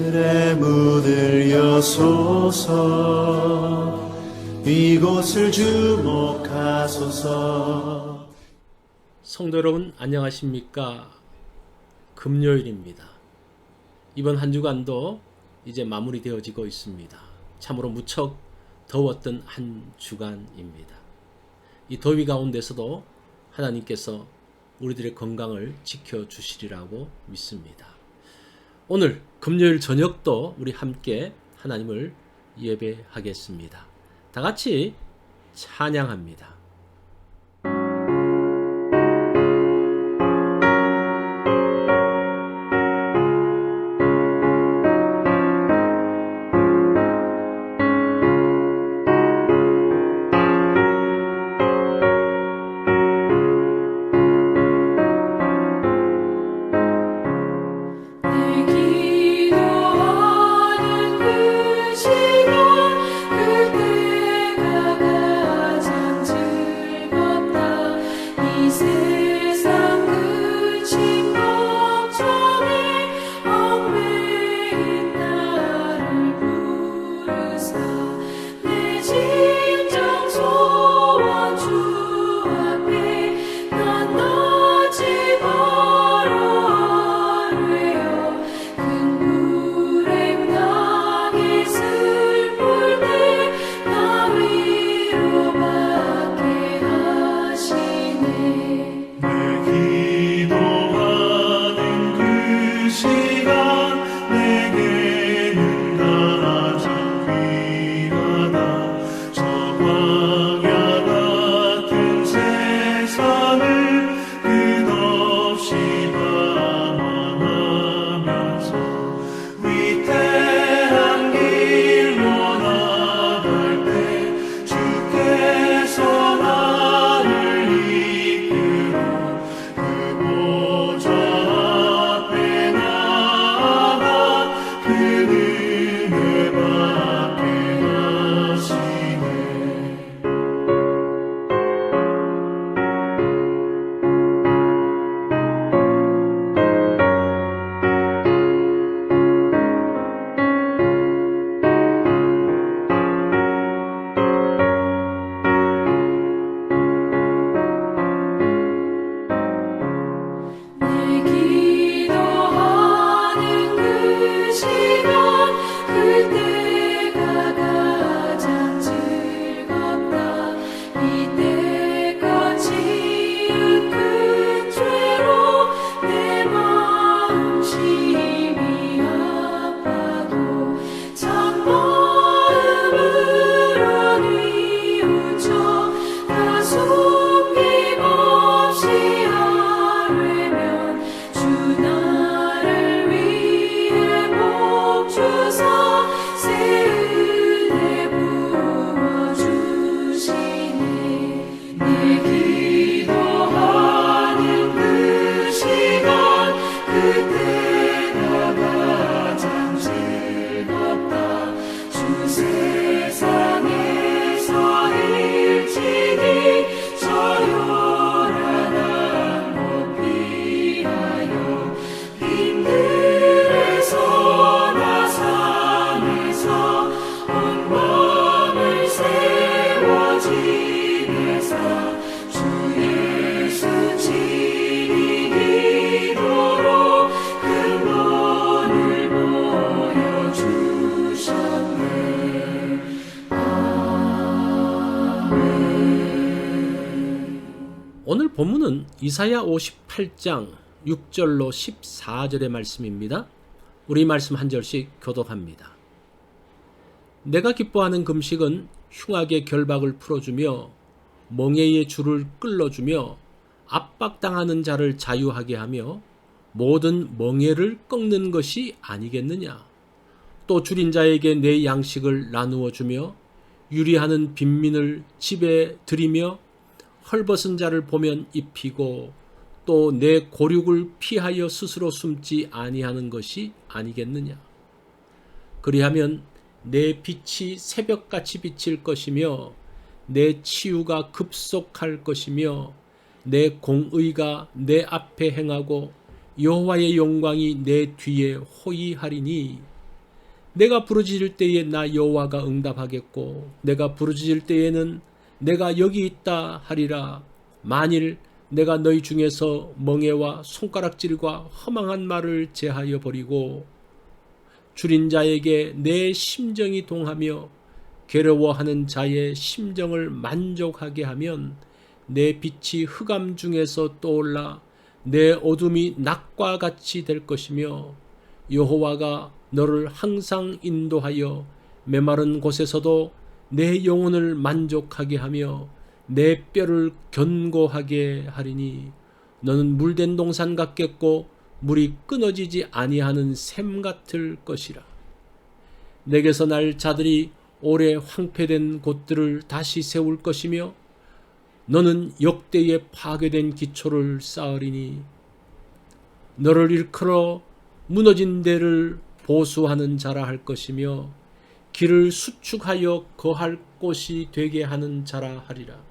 하늘의 문을 여소서 이곳을 주목하소서 성도 여러분 안녕하십니까? 금요일입니다. 이번 한 주간도 이제 마무리되어지고 있습니다. 참으로 무척 더웠던 한 주간입니다. 이 더위 가운데서도 하나님께서 우리들의 건강을 지켜 주시리라고 믿습니다. 오늘 금요일 저녁도 우리 함께 하나님을 예배하겠습니다. 다 같이 찬양합니다. 본문은 이사야 58장 6절로 14절의 말씀입니다. 우리 말씀 한 절씩 교독합니다. 내가 기뻐하는 금식은 흉악의 결박을 풀어주며 멍에의 줄을 끌어주며 압박당하는 자를 자유하게 하며 모든 멍에를 꺾는 것이 아니겠느냐. 또 줄인 자에게 내 양식을 나누어 주며 유리하는 빈민을 집에 들이며 헐벗은 자를 보면 입히고 또 내 고륙을 피하여 스스로 숨지 아니하는 것이 아니겠느냐. 그리하면 내 빛이 새벽같이 비칠 것이며 내 치유가 급속할 것이며 내 공의가 내 앞에 행하고 여호와의 영광이 내 뒤에 호위하리니 내가 부르짖을 때에 나 여호와가 응답하겠고 내가 부르짖을 때에는 내가 여기 있다 하리라. 만일 내가 너희 중에서 멍에와 손가락질과 허망한 말을 제하여 버리고 줄인 자에게 내 심정이 동하며 괴로워하는 자의 심정을 만족하게 하면 내 빛이 흑암 중에서 떠올라 내 어둠이 낮과 같이 될 것이며 여호와가 너를 항상 인도하여 메마른 곳에서도 내 영혼을 만족하게 하며 내 뼈를 견고하게 하리니 너는 물된 동산 같겠고 물이 끊어지지 아니하는 샘 같을 것이라. 내게서 날 자들이 오래 황폐된 곳들을 다시 세울 것이며 너는 역대에 파괴된 기초를 쌓으리니 너를 일컬어 무너진 데를 보수하는 자라 할 것이며 길을 수축하여 거할 곳이 되게 하는 자라 하리라.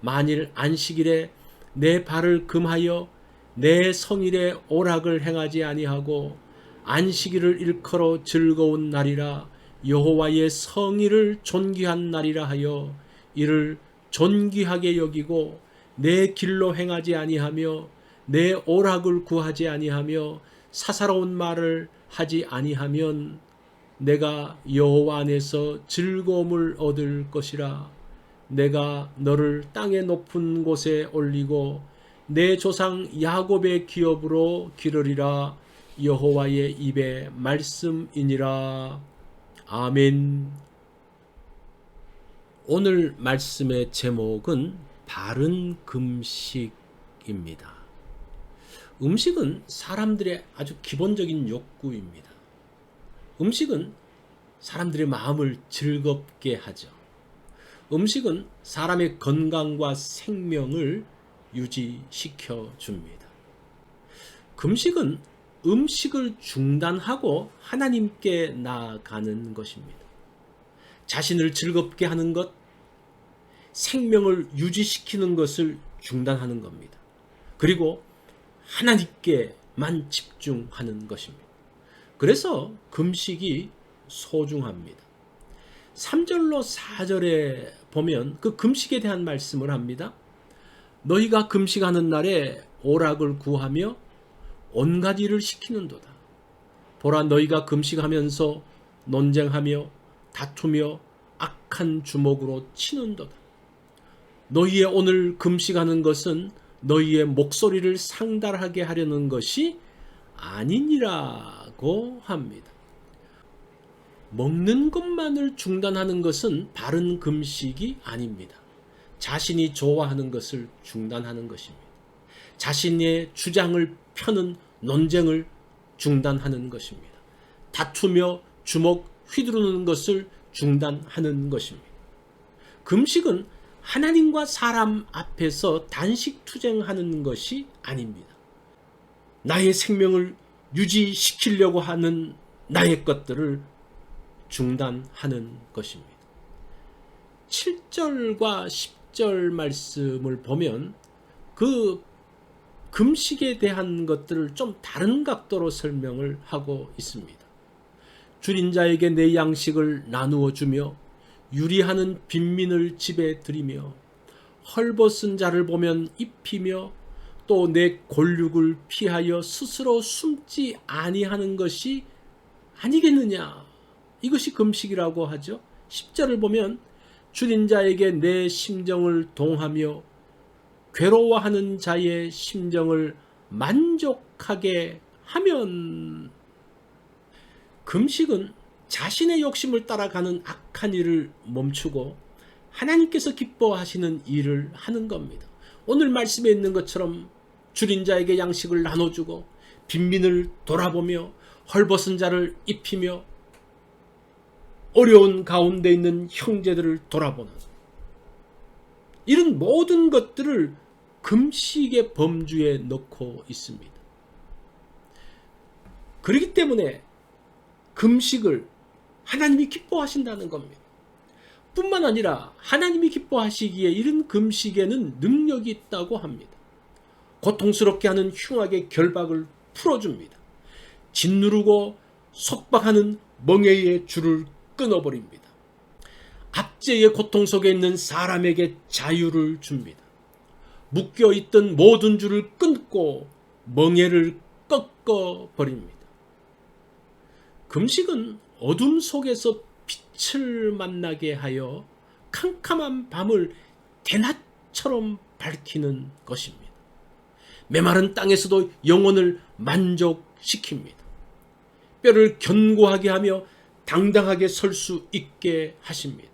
만일 안식일에 내 발을 금하여 내 성일에 오락을 행하지 아니하고 안식일을 일컬어 즐거운 날이라 여호와의 성일을 존귀한 날이라 하여 이를 존귀하게 여기고 내 길로 행하지 아니하며 내 오락을 구하지 아니하며 사사로운 말을 하지 아니하면 내가 여호와 안에서 즐거움을 얻을 것이라 내가 너를 땅의 높은 곳에 올리고 내 조상 야곱의 기업으로 기르리라 여호와의 입의 말씀이니라 아멘 오늘 말씀의 제목은 바른 금식입니다. 음식은 사람들의 아주 기본적인 욕구입니다. 음식은 사람들의 마음을 즐겁게 하죠. 음식은 사람의 건강과 생명을 유지시켜 줍니다. 금식은 음식을 중단하고 하나님께 나아가는 것입니다. 자신을 즐겁게 하는 것, 생명을 유지시키는 것을 중단하는 겁니다. 그리고 하나님께만 집중하는 것입니다. 그래서 금식이 소중합니다. 3절로 4절에 보면 그 금식에 대한 말씀을 합니다. 너희가 금식하는 날에 오락을 구하며 온갖 일을 시키는도다. 보라 너희가 금식하면서 논쟁하며 다투며 악한 주먹으로 치는도다. 너희의 오늘 금식하는 것은 너희의 목소리를 상달하게 하려는 것이 아니니라 고 합니다. 먹는 것만을 중단하는 것은 바른 금식이 아닙니다. 자신이 좋아하는 것을 중단하는 것입니다. 자신의 주장을 펴는 논쟁을 중단하는 것입니다. 다투며 주먹 휘두르는 것을 중단하는 것입니다. 금식은 하나님과 사람 앞에서 단식 투쟁하는 것이 아닙니다. 나의 생명을 유지시키려고 하는 나의 것들을 중단하는 것입니다. 7절과 10절 말씀을 보면 그 금식에 대한 것들을 좀 다른 각도로 설명을 하고 있습니다. 줄인 자에게 내 양식을 나누어 주며 유리하는 빈민을 집에 들이며 헐벗은 자를 보면 입히며 또내 골육을 피하여 스스로 숨지 아니하는 것이 아니겠느냐 이것이 금식이라고 하죠 10절을 보면 줄인 자에게 내 심정을 동하며 괴로워하는 자의 심정을 만족하게 하면 금식은 자신의 욕심을 따라가는 악한 일을 멈추고 하나님께서 기뻐하시는 일을 하는 겁니다. 오늘 말씀에 있는 것처럼 줄인 자에게 양식을 나눠주고 빈민을 돌아보며 헐벗은 자를 입히며 어려운 가운데 있는 형제들을 돌아보는 이런 모든 것들을 금식의 범주에 넣고 있습니다. 그렇기 때문에 금식을 하나님이 기뻐하신다는 겁니다. 뿐만 아니라 하나님이 기뻐하시기에 이런 금식에는 능력이 있다고 합니다. 고통스럽게 하는 흉악의 결박을 풀어줍니다. 짓누르고 속박하는 멍에의 줄을 끊어버립니다. 압제의 고통 속에 있는 사람에게 자유를 줍니다. 묶여 있던 모든 줄을 끊고 멍에를 꺾어 버립니다. 금식은 어둠 속에서 빛을 만나게 하여 캄캄한 밤을 대낮처럼 밝히는 것입니다. 메마른 땅에서도 영혼을 만족시킵니다. 뼈를 견고하게 하며 당당하게 설 수 있게 하십니다.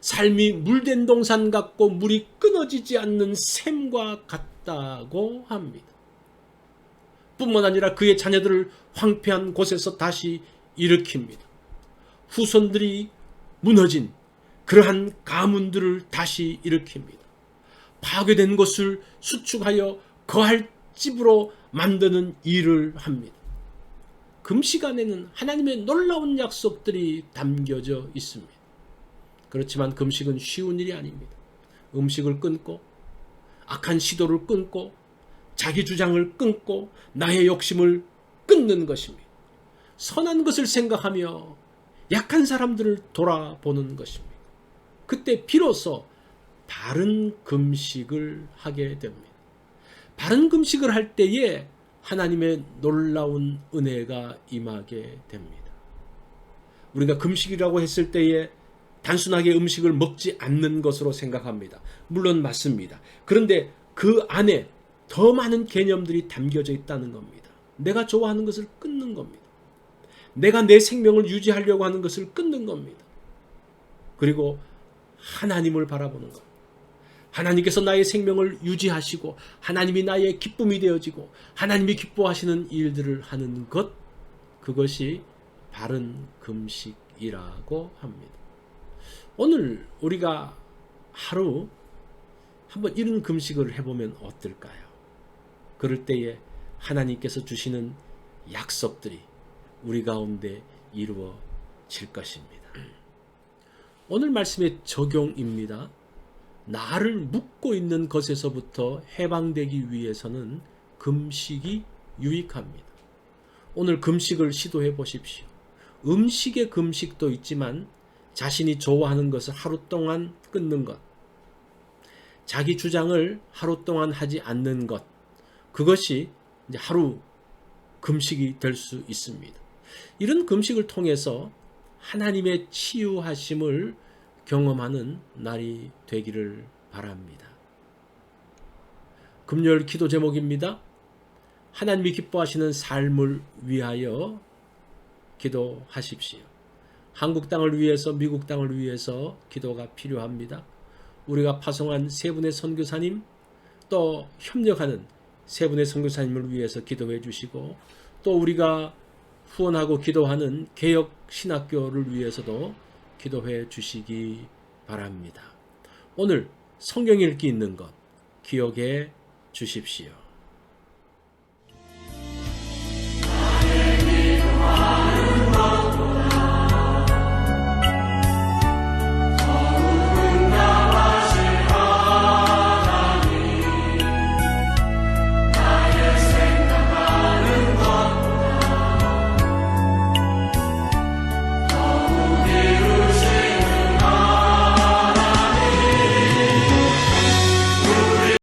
삶이 물된 동산 같고 물이 끊어지지 않는 샘과 같다고 합니다. 뿐만 아니라 그의 자녀들을 황폐한 곳에서 다시 일으킵니다. 후손들이 무너진 그러한 가문들을 다시 일으킵니다. 파괴된 것을 수축하여 거할 집으로 만드는 일을 합니다. 금식 안에는 하나님의 놀라운 약속들이 담겨져 있습니다. 그렇지만 금식은 쉬운 일이 아닙니다. 음식을 끊고 악한 시도를 끊고 자기 주장을 끊고 나의 욕심을 끊는 것입니다. 선한 것을 생각하며 약한 사람들을 돌아보는 것입니다. 그때 비로소 바른 금식을 하게 됩니다. 바른 금식을 할 때에 하나님의 놀라운 은혜가 임하게 됩니다. 우리가 금식이라고 했을 때에 단순하게 음식을 먹지 않는 것으로 생각합니다. 물론 맞습니다. 그런데 그 안에 더 많은 개념들이 담겨져 있다는 겁니다. 내가 좋아하는 것을 끊는 겁니다. 내가 내 생명을 유지하려고 하는 것을 끊는 겁니다. 그리고 하나님을 바라보는 것. 하나님께서 나의 생명을 유지하시고 하나님이 나의 기쁨이 되어지고 하나님이 기뻐하시는 일들을 하는 것 그것이 바른 금식이라고 합니다. 오늘 우리가 하루 한번 이런 금식을 해보면 어떨까요? 그럴 때에 하나님께서 주시는 약속들이 우리 가운데 이루어질 것입니다. 오늘 말씀의 적용입니다. 나를 묶고 있는 것에서부터 해방되기 위해서는 금식이 유익합니다. 오늘 금식을 시도해 보십시오. 음식의 금식도 있지만 자신이 좋아하는 것을 하루 동안 끊는 것, 자기 주장을 하루 동안 하지 않는 것, 그것이 하루 금식이 될 수 있습니다. 이런 금식을 통해서 하나님의 치유하심을 경험하는 날이 되기를 바랍니다. 금요일 기도 제목입니다. 하나님이 기뻐하시는 삶을 위하여 기도하십시오. 한국 땅을 위해서 미국 땅을 위해서 기도가 필요합니다. 우리가 파송한 세 분의 선교사님 또 협력하는 세 분의 선교사님을 위해서 기도해 주시고 또 우리가 후원하고 기도하는 개혁 신학교를 위해서도 기도해 주시기 바랍니다. 오늘 성경 읽기 있는 것 기억해 주십시오.